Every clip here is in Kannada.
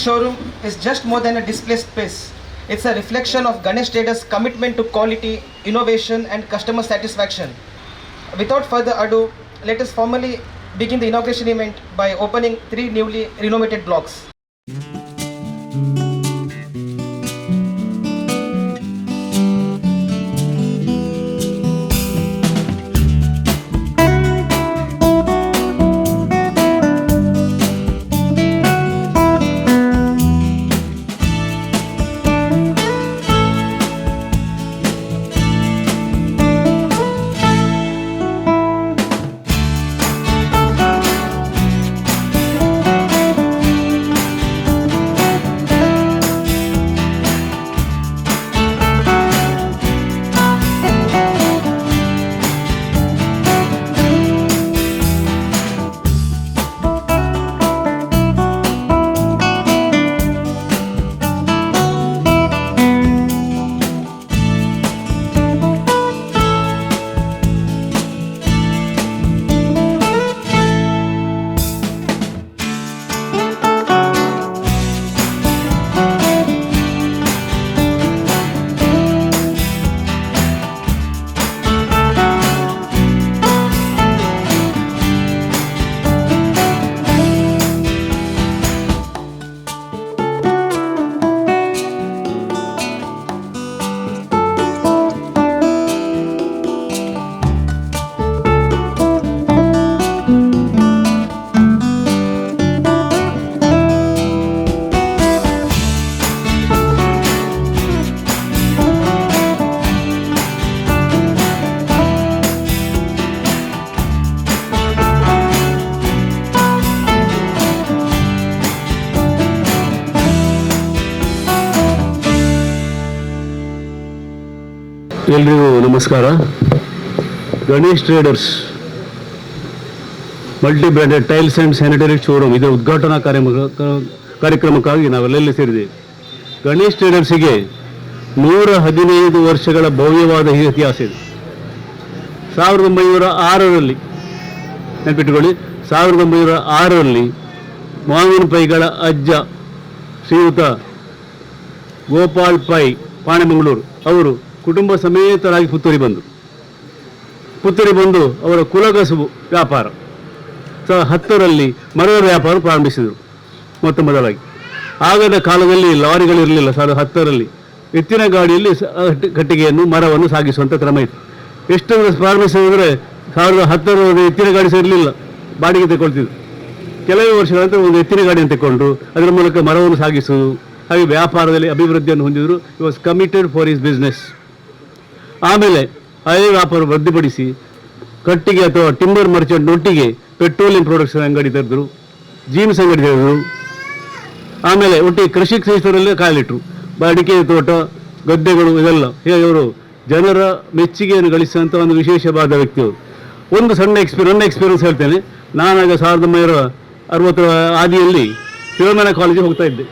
showroom is just more than a display space. It's a reflection of Ganesh Traders' commitment to quality, innovation, and customer satisfaction. Without further ado, let us formally begin the inauguration event by opening three newly renovated blocks. ನಮಸ್ಕಾರ. Ganesh traders multi branded tiles and sanitary showroom ಇದರ ಉದ್ಘಾಟನಾ ಕಾರ್ಯಕ್ರಮ, ಕಾರ್ಯಕ್ರಮಕ್ಕಾಗಿ ನಾವೆಲ್ಲೆಲ್ಲಿ ಸೇರಿದೆ ಗಣೇಶ್ ಟ್ರೇಡರ್ಸಿಗೆ ನೂರ ಹದಿನೈದು ವರ್ಷಗಳ ಭವ್ಯವಾದ ಇತಿಹಾಸ ಇದೆ. ಸಾವಿರದ ಒಂಬೈನೂರ ಆರರಲ್ಲಿ ನೆನಪಿಟ್ಟುಕೊಳ್ಳಿ ಸಾವಿರದ ಒಂಬೈನೂರ ಆರರಲ್ಲಿ ಮಾವಿನ ಪೈಗಳ ಅಜ್ಜ ಶ್ರೀಯುತ ಗೋಪಾಲ್ ಪೈ, ಪಾಣೆಮಂಗಳೂರು, ಅವರು ಕುಟುಂಬ ಸಮೇತರಾಗಿ ಪುತ್ತೂರಿ ಬಂದರು ಪುತ್ತೂರಿ ಬಂದು ಅವರ ಕುಲಕಸುಬು ವ್ಯಾಪಾರ. ಸಾವಿರದ ಹತ್ತರಲ್ಲಿ ಮರದ ವ್ಯಾಪಾರ ಪ್ರಾರಂಭಿಸಿದರು, ಮೊತ್ತ ಮೊದಲಾಗಿ. ಆಗದ ಕಾಲದಲ್ಲಿ ಲಾರಿಗಳಿರಲಿಲ್ಲ ಸಾವಿರದ ಹತ್ತರಲ್ಲಿ. ಎತ್ತಿನ ಗಾಡಿಯಲ್ಲಿ ಕಟ್ಟಿಗೆಯನ್ನು ಮರವನ್ನು ಸಾಗಿಸುವಂಥ ಕ್ರಮ ಇತ್ತು. ಎಷ್ಟು ಪ್ರಾರಂಭಿಸಿದರೆ ಸಾವಿರದ ಹತ್ತರವರೆಗೆ ಎತ್ತಿನ ಗಾಡಿ ಸೇರಲಿಲ್ಲ ಬಾಡಿಗೆ ತಗೊಳ್ತಿದ್ರು ಕೆಲವೇ ವರ್ಷಗಳ ನಂತರ ಒಂದು ಎತ್ತಿನ ಗಾಡಿಯನ್ನು ತಗೊಂಡ್ರು ಅದರ ಮೂಲಕ ಮರವನ್ನು ಸಾಗಿಸುವುದು, ಹಾಗೆ ವ್ಯಾಪಾರದಲ್ಲಿ ಅಭಿವೃದ್ಧಿಯನ್ನು ಹೊಂದಿದ್ರು. He was committed for his business ಆಮೇಲೆ ಅದೇ ವ್ಯಾಪಾರ ವೃದ್ಧಿಪಡಿಸಿ ಕಟ್ಟಿಗೆ ಅಥವಾ ಟಿಂಬರ್ ಮರ್ಚೆಂಟ್ ಒಟ್ಟಿಗೆ ಪೆಟ್ರೋಲಿಯಂ ಪ್ರೊಡಕ್ಷನ್ ಅಂಗಡಿ ತೆರೆದರು ಜೀನ್ಸ್ ಅಂಗಡಿ ತೆರೆದರು. ಆಮೇಲೆ ಒಟ್ಟಿಗೆ ಕೃಷಿ ಕ್ಷೇತ್ರದಲ್ಲೇ ಕಾಲಿಟ್ಟರು ಬಾಡಿಕೆ ತೋಟ, ಗದ್ದೆಗಳು ಇದೆಲ್ಲ ಹೇಗೆ ಅವರು ಜನರ ಮೆಚ್ಚುಗೆಯನ್ನು ಗಳಿಸಿದಂಥ ಒಂದು ವಿಶೇಷವಾದ ವ್ಯಕ್ತಿಯವರು. ಒಂದು ಸಣ್ಣ ಎಕ್ಸ್ಪೀರಿಯನ್ಸ್ ನನ್ನ ಎಕ್ಸ್ಪೀರಿಯನ್ಸ್ ಹೇಳ್ತೇನೆ. ನಾನಾಗ ಸಾವಿರದ ಒಂಬೈನೂರ ಅರವತ್ತರ ಆದಿಯಲ್ಲಿ ತಿರುಮಲ ಕಾಲೇಜಿಗೆ ಹೋಗ್ತಾ ಇದ್ದೆ.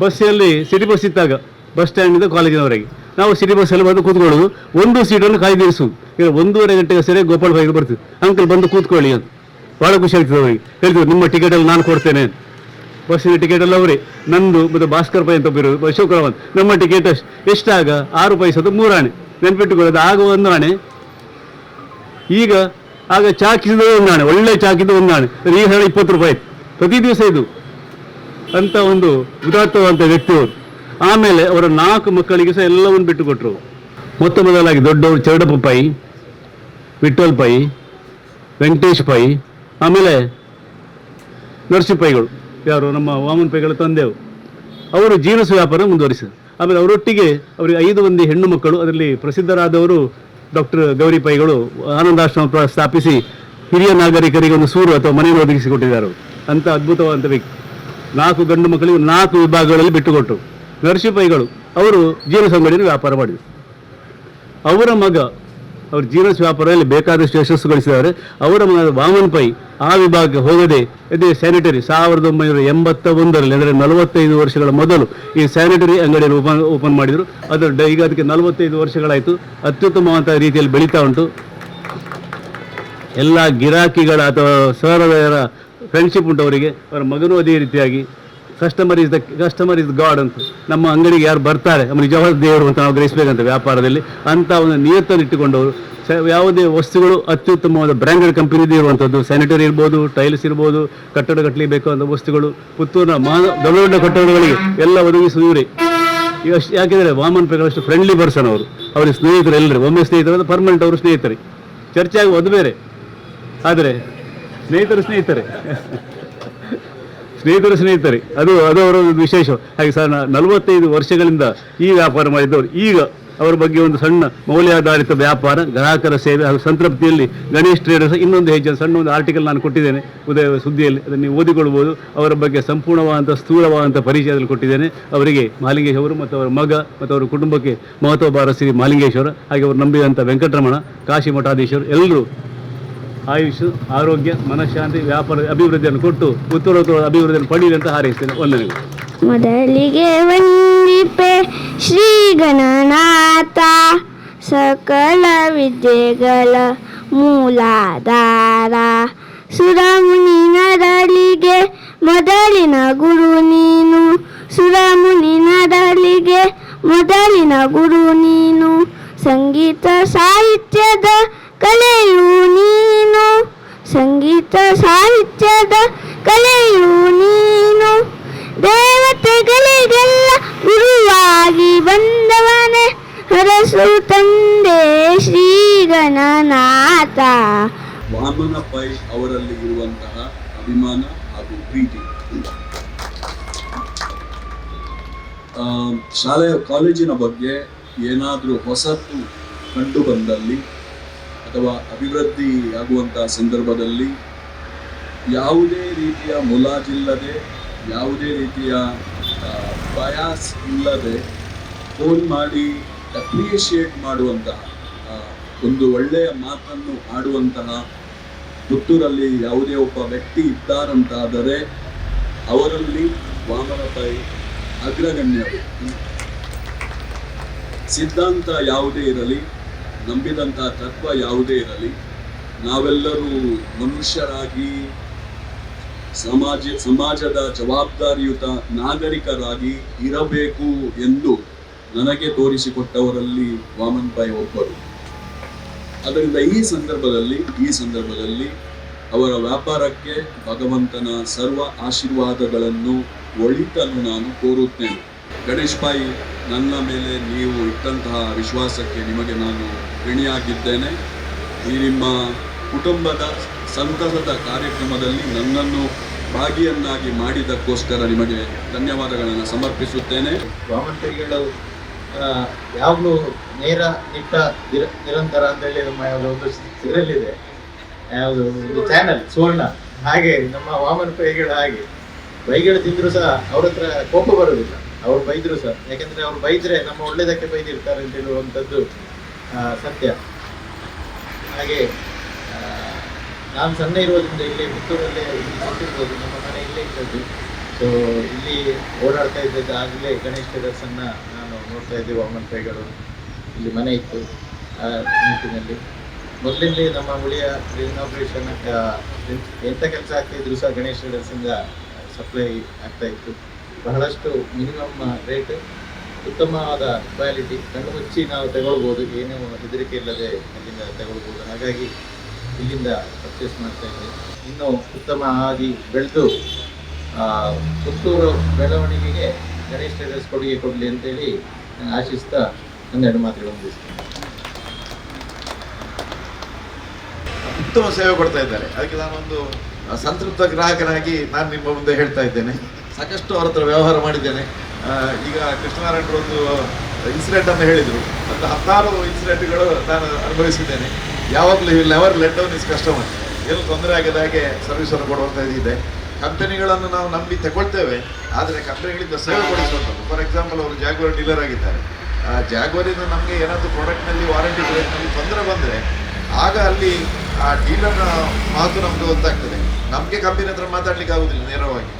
ಬಸ್ಸಲ್ಲಿ ಸಿಟಿ ಬಸ್ ಇದ್ದಾಗ ಬಸ್ ಸ್ಟ್ಯಾಂಡಿಂದ ಕಾಲೇಜಿನವರೆಗೆ ನಾವು ಸಿಟಿ ಬಸ್ಸಲ್ಲಿ ಬಂದು ಕೂತ್ಕೊಳ್ಳೋದು. ಒಂದು ಸೀಟನ್ನು ಕಾಯ್ದಿರಿಸುವುದು ಈಗ ಒಂದೂವರೆ ಗಂಟೆಗೆ ಸರಿ ಗೋಪಾಲ್ ಭಾಯಿಗೆ ಬರ್ತೀವಿ ಅಂಕಲ್ ಬಂದು ಕೂತ್ಕೊಳ್ಳಿ ಅಂತ. ಭಾಳ ಖುಷಿ ಆಗ್ತದೆ ಅವರಿಗೆ. ಹೇಳ್ತೀವಿ ನಿಮ್ಮ ಟಿಕೆಟಲ್ಲಿ ನಾನು ಕೊಡ್ತೇನೆ ಬಸ್ಸಿನ ಟಿಕೆಟ್ ಅಲ್ಲಿ ಅವರೇ. ನಂದು, ಮತ್ತು ಭಾಸ್ಕರ್ ಪೈ ಅಂತ ಒಬ್ಬರು ಅಶೋಕರ ನಮ್ಮ ಟಿಕೆಟ್ ಅಷ್ಟು, ಎಷ್ಟಾಗ? ಆರು ಪೈಸದು ಮೂರು ಆಣೆ ನೆನ್ಪಿಟ್ಟುಕೊಳ್ಳೋದು, ಆಗ ಒಂದು ಆಣೆ. ಈಗ, ಆಗ ಚಾಕಿಸಿದ ಒಂದು ಆಣೆ. ಒಳ್ಳೆ ಚಾಕಿದ ಒಂದು ಆಣೆ. ಈಗ ಹೇಳಿ ಇಪ್ಪತ್ತು ರೂಪಾಯಿ. ಪ್ರತಿ ದಿವಸ ಇದು. ಅಂತ ಒಂದು ಉದಾತ್ತವಾದಂಥ ವ್ಯಕ್ತಿಯವರು ಆಮೇಲೆ ಅವರ ನಾಲ್ಕು ಮಕ್ಕಳಿಗೆ ಸಹ ಎಲ್ಲವನ್ನು ಬಿಟ್ಟುಕೊಟ್ರು. ಮೊತ್ತ ಮೊದಲಾಗಿ ದೊಡ್ಡವರು ಚರಡಪ್ಪ ಪೈ ವಿಠಲ್ ಪೈ, ವೆಂಕಟೇಶ್ ಪೈ, ಆಮೇಲೆ ನರಸಿಂಹ ಪೈಗಳು. ಯಾರು? ನಮ್ಮ ವಾಮನ್ ಪೈಗಳ ತಂದೆವು ಅವರು ಜೀನಸ್ ವ್ಯಾಪಾರ ಮುಂದುವರಿಸಿದರು. ಆಮೇಲೆ ಅವರೊಟ್ಟಿಗೆ ಅವರಿಗೆ ಐದು ಮಂದಿ ಹೆಣ್ಣು ಮಕ್ಕಳು, ಅದರಲ್ಲಿ ಪ್ರಸಿದ್ಧರಾದವರು ಡಾಕ್ಟರ್ ಗೌರಿ ಪೈಗಳು ಆನಂದಾಶ್ರಮ ಸ್ಥಾಪಿಸಿ ಹಿರಿಯ ನಾಗರಿಕರಿಗೆ ಒಂದು ಸೂರು ಅಥವಾ ಮನೆಯನ್ನು ಒದಗಿಸಿಕೊಟ್ಟಿದ್ದಾರೆ ಅಂತ ಅದ್ಭುತವಾದಂಥ ವ್ಯಕ್ತಿ. ನಾಲ್ಕು ಗಂಡು ಮಕ್ಕಳಿಗೆ ನಾಲ್ಕು ವಿಭಾಗಗಳಲ್ಲಿ ಬಿಟ್ಟುಕೊಟ್ಟರು ನರಸಿಂಹೈಗಳು ಅವರು ಜೀನಸ್ ಅಂಗಡಿಯಲ್ಲಿ ವ್ಯಾಪಾರ ಮಾಡಿದರು. ಅವರ ಮಗ, ಅವರು ಜೀನಸ್ ವ್ಯಾಪಾರದಲ್ಲಿ ಬೇಕಾದಷ್ಟು ಯಶಸ್ಸು ಗಳಿಸಿದ್ದಾರೆ. ಅವರ ಮಗ ವಾಮನ್ ಪೈ ಆ ವಿಭಾಗಕ್ಕೆ ಹೋಗದೆ ಇದೇ ಸ್ಯಾನಿಟರಿ ಸಾವಿರದ ಒಂಬೈನೂರ ಎಂಬತ್ತ ಒಂದರಲ್ಲಿ ಅಂದರೆ ನಲವತ್ತೈದು ವರ್ಷಗಳ ಮೊದಲು ಈ ಸ್ಯಾನಿಟರಿ ಅಂಗಡಿಯನ್ನು ಓಪನ್ ಓಪನ್ ಮಾಡಿದರು. ಅದರ ಈಗ ಅದಕ್ಕೆ ನಲವತ್ತೈದು ವರ್ಷಗಳಾಯಿತು. ಅತ್ಯುತ್ತಮವಾದ ರೀತಿಯಲ್ಲಿ ಬೆಳೀತಾ ಉಂಟು. ಎಲ್ಲ ಗಿರಾಕಿಗಳ ಅಥವಾ ಸಹೋದರ ಫ್ರೆಂಡ್ಶಿಪ್ ಉಂಟು ಅವರಿಗೆ. ಅವರ ಮಗನೂ ಅದೇ ರೀತಿಯಾಗಿ customer is the customer is god ಅಂತ. ನಮ್ಮ ಅಂಗಡಿಗೆ ಯಾರು ಬರ್ತಾರೆ, ನಮ್ಮ ನಿಜವಾದ ದೇವರು ಅಂತ ನಾವು ಗ್ರಹಿಸಬೇಕಂತ ವ್ಯಾಪಾರದಲ್ಲಿ, ಅಂತ ಒಂದು ನಿಯತ್ತನ್ನು ಇಟ್ಟುಕೊಂಡವರು. ಯಾವುದೇ ವಸ್ತುಗಳು ಅತ್ಯುತ್ತಮವಾದ ಬ್ರ್ಯಾಂಡೆಡ್ ಕಂಪನಿದು ಇರುವಂಥದ್ದು ಸ್ಯಾನಿಟರಿ ಇರ್ಬೋದು ಟೈಲ್ಸ್ ಇರ್ಬೋದು, ಕಟ್ಟಡ ಕಟ್ಟಲಿ ಬೇಕಾದ ವಸ್ತುಗಳು, ಪುತ್ತೂರಿನ ಮಾ ದೊಡ್ಡ ದೊಡ್ಡ ಕಟ್ಟಡಗಳಿಗೆ ಎಲ್ಲ ಒದಗಿಸುವ ಇವಷ್ಟು ಯಾಕೆಂದರೆ ವಾಮನ್ ಪ್ರಕಾಶ್ ಫ್ರೆಂಡ್ಲಿ ಪರ್ಸನ್ ಅವರು. ಅವ್ರ ಸ್ನೇಹಿತರು ಎಲ್ಲರೂ, ಒಮ್ಮೆ ಸ್ನೇಹಿತರು ಪರ್ಮನೆಂಟ್ ಅವರು ಸ್ನೇಹಿತರೆ. ಚರ್ಚೆ ಆಗಿ ಅದು ಬೇರೆ. ಆದರೆ, ಸ್ನೇಹಿತರು ಸ್ನೇಹಿತರೆ. ಸ್ನೇಹಿತರು ಸ್ನೇಹಿತರೆ, ಅದು ಅದು ಅವರ ಒಂದು ವಿಶೇಷ. ಹಾಗೆ ಸರ್ ನಾ- ನಲವತ್ತೈದು ವರ್ಷಗಳಿಂದ ಈ ವ್ಯಾಪಾರ ಮಾಡಿದ್ದವರು ಈಗ ಅವರ ಬಗ್ಗೆ ಒಂದು ಸಣ್ಣ ಮೌಲ್ಯಾಧಾರಿತ ವ್ಯಾಪಾರ, ಗ್ರಾಹಕರ ಸೇವೆ ಹಾಗೂ ಸಂತೃಪ್ತಿಯಲ್ಲಿ ಗಣೇಶ್ ಟ್ರೇಡರ್ಸ್ ಇನ್ನೊಂದು ಹೆಜ್ಜೆ, ಸಣ್ಣ ಒಂದು ಆರ್ಟಿಕಲ್ ನಾನು ಕೊಟ್ಟಿದ್ದೇನೆ. ಉದಯ ಸುದ್ದಿಯಲ್ಲಿ ಅದನ್ನು ನೀವು ಓದಿಕೊಳ್ಬೋದು ಅವರ ಬಗ್ಗೆ ಸಂಪೂರ್ಣವಾದಂಥ, ಸ್ಥೂಲವಾದಂಥ ಪರಿಚಯದಲ್ಲಿ ಕೊಟ್ಟಿದ್ದೇನೆ. ಅವರಿಗೆ ಮಾಲಿಂಗೇಶ್ ಅವರು ಮತ್ತು ಅವರ ಮಗ ಮತ್ತು ಅವರ ಕುಟುಂಬಕ್ಕೆ ಮಹತ್ವ ಭಾರ ಶ್ರೀ ಮಾಲಿಂಗೇಶ್ವರ ಹಾಗೆ ಅವರು ನಂಬಿದಂಥ ವೆಂಕಟರಮಣ ಕಾಶಿ ಮಠಾಧೀಶರು ಎಲ್ಲರೂ ಆಯುಷ್, ಆರೋಗ್ಯ, ಮನಃಶಾಂತಿ, ವ್ಯಾಪಾರ ಅಭಿವೃದ್ಧಿಯನ್ನು ಕೊಟ್ಟು ಉತ್ತರೋತ್ತರ ಅಭಿವೃದ್ಧಿಯನ್ನು ಪಡೀಲಿ ಅಂತ ಹಾರೈಸ್ತೇನೆ. ವಂದನೆಗಳು. ಮೊದಲಿಗೆ ವಂದಿಪೆ ಶ್ರೀ ಗಣನಾಥ ಸಕಲ ವಿದ್ಯೆಗಳ ಮೂಲಾಧಾರ. ಸುರಮುನಿ ನರಳಿಗೆ ಮೊದಲಿನ ಗುರು ನೀನು. ಸುರಮುನಿ ನರಳಿಗೆ ಮೊದಲಿನ ಗುರು ನೀನು. ಸಂಗೀತ, ಸಾಹಿತ್ಯದ ಕಲೆಯು ನೀನು. ಸಂಗೀತ ಸಾಹಿತ್ಯದ ಕಲೆಯು ನೀನು. ದೇವತೆಗಳಿಗೆಲ್ಲ ಗುರುವಾಗಿ ಬಂದವನೆ ಹರಸು ತಂದೆ ಶ್ರೀಗಣನಾಥ. ವಾಮನ ಪೈ ಅವರಲ್ಲಿ ಇರುವಂತಹ ಅಭಿಮಾನ ಹಾಗೂ ಪ್ರೀತಿ. ಶಾಲೆಯ ಕಾಲೇಜಿನ ಬಗ್ಗೆ ಏನಾದರೂ ಹೊಸತು ಕಂಡು ಬಂದಲ್ಲಿ ಅಥವಾ ಅಭಿವೃದ್ಧಿ ಆಗುವಂತಹ ಸಂದರ್ಭದಲ್ಲಿ ಯಾವುದೇ ರೀತಿಯ ಮುಲಾಜಿಲ್ಲದೆ, ಯಾವುದೇ ರೀತಿಯ ಬಯಾಸ್ ಇಲ್ಲದೆ ಫೋನ್ ಮಾಡಿ ಅಪ್ರಿಷಿಯೇಟ್ ಮಾಡುವಂತಹ ಒಂದು ಒಳ್ಳೆಯ ಮಾತನ್ನು ಆಡುವಂತಹ ಪುತ್ತೂರಲ್ಲಿ ಯಾವುದೇ ಒಬ್ಬ ವ್ಯಕ್ತಿ ಇದ್ದಾರಂತಾದರೆ ಅವರಲ್ಲಿ ವಾಮನ ತಾಯಿ ಅಗ್ರಗಣ್ಯರು. ಸಿದ್ಧಾಂತ ಯಾವುದೇ ಇರಲಿ ನಂಬಿದಂತಹ ತತ್ವ ಯಾವುದೇ ಇರಲಿ, ನಾವೆಲ್ಲರೂ ಮನುಷ್ಯರಾಗಿ, ಸಮಾಜ, ಸಮಾಜದ ಜವಾಬ್ದಾರಿಯುತ ನಾಗರಿಕರಾಗಿ ಇರಬೇಕು ಎಂದು ನನಗೆ ತೋರಿಸಿಕೊಟ್ಟವರಲ್ಲಿ ವಾಮನ್ ಬಾಯಿ ಒಬ್ಬರು. ಅದರಿಂದ ಈ ಸಂದರ್ಭದಲ್ಲಿ ಈ ಸಂದರ್ಭದಲ್ಲಿ ಅವರ ವ್ಯಾಪಾರಕ್ಕೆ ಭಗವಂತನ ಸರ್ವ ಆಶೀರ್ವಾದಗಳನ್ನು ಒಳಿತನ್ನು ನಾನು ಕೋರುತ್ತೇನೆ. ಗಣೇಶ್ ಬಾಯಿ ನನ್ನ ಮೇಲೆ ನೀವು ಇಟ್ಟಂತಹ ವಿಶ್ವಾಸಕ್ಕೆ ನಿಮಗೆ ನಾನು ಋಣಿಯಾಗಿದ್ದೇನೆ. ಈ ನಿಮ್ಮ ಕುಟುಂಬದ ಸಂತಸದ ಕಾರ್ಯಕ್ರಮದಲ್ಲಿ ನನ್ನನ್ನು ಭಾಗಿಯನ್ನಾಗಿ ಮಾಡಿದ್ದಕ್ಕೋಸ್ಕರ ನಿಮಗೆ ಧನ್ಯವಾದಗಳನ್ನು ಸಮರ್ಪಿಸುತ್ತೇನೆ. ವಾಮನ್ ಕೈಗಳು ಯಾವಾಗಲೂ ನೇರ ನಿಟ್ಟ ನಿರ, ನಿರಂತರ ಅಂತೇಳಿ ನಮ್ಮ ಯಾವುದೋ ಒಂದು ಇದರಲ್ಲಿದೆ ಯಾವುದು ಒಂದು ಚಾನಲ್ ಸುವರ್ಣ. ಹಾಗೆ ನಮ್ಮ ವಾಮನ ಪೈಗಳು ಹಾಗೆ. ಬೈಗಳು ತಿಂದರೂ ಸಹ ಅವ್ರ ಹತ್ರ ಕೋಪ ಬರೋದಿಲ್ಲ ಅವ್ರು ಬೈದ್ರು ಸರ್. ಯಾಕೆಂದ್ರೆ ಅವ್ರು ಬೈದ್ರೆ ನಮ್ಮ ಒಳ್ಳೇದಕ್ಕೆ ಬೈದಿರ್ತಾರೆ ಅಂತ ಹೇಳುವಂಥದ್ದು ಸತ್ಯ. ಹಾಗೆ ನಾನು ಸಣ್ಣ ಇರೋದ್ರಿಂದ ಇಲ್ಲಿ ಪುತ್ತೂರಲ್ಲೇ ಇಲ್ಲಿ ಕೊಟ್ಟಿರ್ಬೋದು ನಮ್ಮ ಮನೆ ಇಲ್ಲೇ ಇದ್ದದ್ದು. ಸೊ ಇಲ್ಲಿ ಓಡಾಡ್ತಾ ಇದ್ದದ್ದು ಆಗಲೇ ಗಣೇಶ್ ಟೇಲರ್ಸನ್ನ ನಾನು ನೋಡ್ತಾ ಇದ್ದೆ, ವಾಮನ್ ಕೈಗಳು. ಇಲ್ಲಿ ಮನೆ ಇತ್ತು ನಿಟ್ಟಿನಲ್ಲಿ. ಮೊದಲಿಂದಲೇ ನಮ್ಮ ಹುಳಿಯ ರಿನೋಗ್ರೇಷನ್ ಎಂಥ ಕೆಲಸ ಆಗ್ತಾ ಇದ್ರು ಸಹ ಗಣೇಶ್ ಟೇಲರ್ಸಿಂದ ಸಪ್ಲೈ ಆಗ್ತಾ ಇತ್ತು. ಬಹಳಷ್ಟು ಮಿನಿಮಮ್ ರೇಟ್ ಉತ್ತಮವಾದ ಕ್ವಾಲಿಟಿ ಕಣ್ಣು ಮುಚ್ಚಿ ನಾವು ತಗೊಳ್ಬೋದು. ಏನೂ ಹೆದರಿಕೆ ಇಲ್ಲದೆ ಅಲ್ಲಿಂದ ತಗೊಳ್ಬೋದು. ಹಾಗಾಗಿ ಇಲ್ಲಿಂದ ಪರ್ಚೇಸ್ ಮಾಡ್ತಾ ಇದ್ದೀವಿ ಇನ್ನೂ ಉತ್ತಮ ಆಗಿ ಬೆಳೆದು ಪುತ್ತೂರು ಬೆಳವಣಿಗೆಗೆ ಗಣೇಶ್ ಟ್ರೇಡರ್ಸ್ ಕೊಡುಗೆ ಕೊಡಲಿ ಅಂತೇಳಿ ನಾನು ಆಶಿಸ್ತಾ ಒಂದೆರಡು ಮಾತುಗಳನ್ನು ಮುಗಿಸ್ತೇನೆ. ಉತ್ತಮ ಸೇವೆ ಕೊಡ್ತಾ ಇದ್ದಾರೆ. ಅದಕ್ಕೆ ನಾನೊಂದು ಸಂತೃಪ್ತ ಗ್ರಾಹಕರಾಗಿ ನಾನು ನಿಮ್ಮ ಮುಂದೆ ಹೇಳ್ತಾ ಇದ್ದೇನೆ. ಸಾಕಷ್ಟು ಅವ್ರ ಹತ್ರ ವ್ಯವಹಾರ ಮಾಡಿದ್ದೇನೆ. ಈಗ ಕೃಷ್ಣನಾರಾಯಣರು ಒಂದು ಇನ್ಸಿಡೆಂಟ್ ಅನ್ನು ಹೇಳಿದರು. ಒಂದು ಹತ್ತಾರು ಇನ್ಸಿಡೆಂಟ್ಗಳು ನಾನು ಅನುಭವಿಸಿದ್ದೇನೆ. ಯಾವಾಗಲೂ you never let down his customer ಏನು ತೊಂದರೆ ಆಗದ ಹಾಗೆ ಸರ್ವಿಸನ್ನು ಕೊಡುವಂಥ ಇದೆ ಕಂಪನಿಗಳನ್ನು ನಾವು ನಂಬಿ ತಗೊಳ್ತೇವೆ. ಆದರೆ ಕಂಪನಿಗಳಿಂದ ಸೇವೆ ಕೊಡಿಸುವಂಥದ್ದು. ಫಾರ್ ಎಕ್ಸಾಂಪಲ್ ಅವರು ಜಾಗ್ವರ್ ಡೀಲರ್ ಆಗಿದ್ದಾರೆ. ಆ ಜಾಗ್ವರಿಂದ ನಮಗೆ ಏನಾದರೂ ಪ್ರಾಡಕ್ಟ್ನಲ್ಲಿ ವಾರಂಟಿ ನಲ್ಲಿ ತೊಂದರೆ ಬಂದರೆ ಆಗ ಅಲ್ಲಿ ಆ ಡೀಲರ್ನ ಮಾತು ನಮಗೆ ಗೊತ್ತಾಗ್ತದೆ. ನಮಗೆ ಕಂಪನಿ ಹತ್ರ ಮಾತಾಡ್ಲಿಕ್ಕೆ ಆಗೋದಿಲ್ಲ ನೇರವಾಗಿ.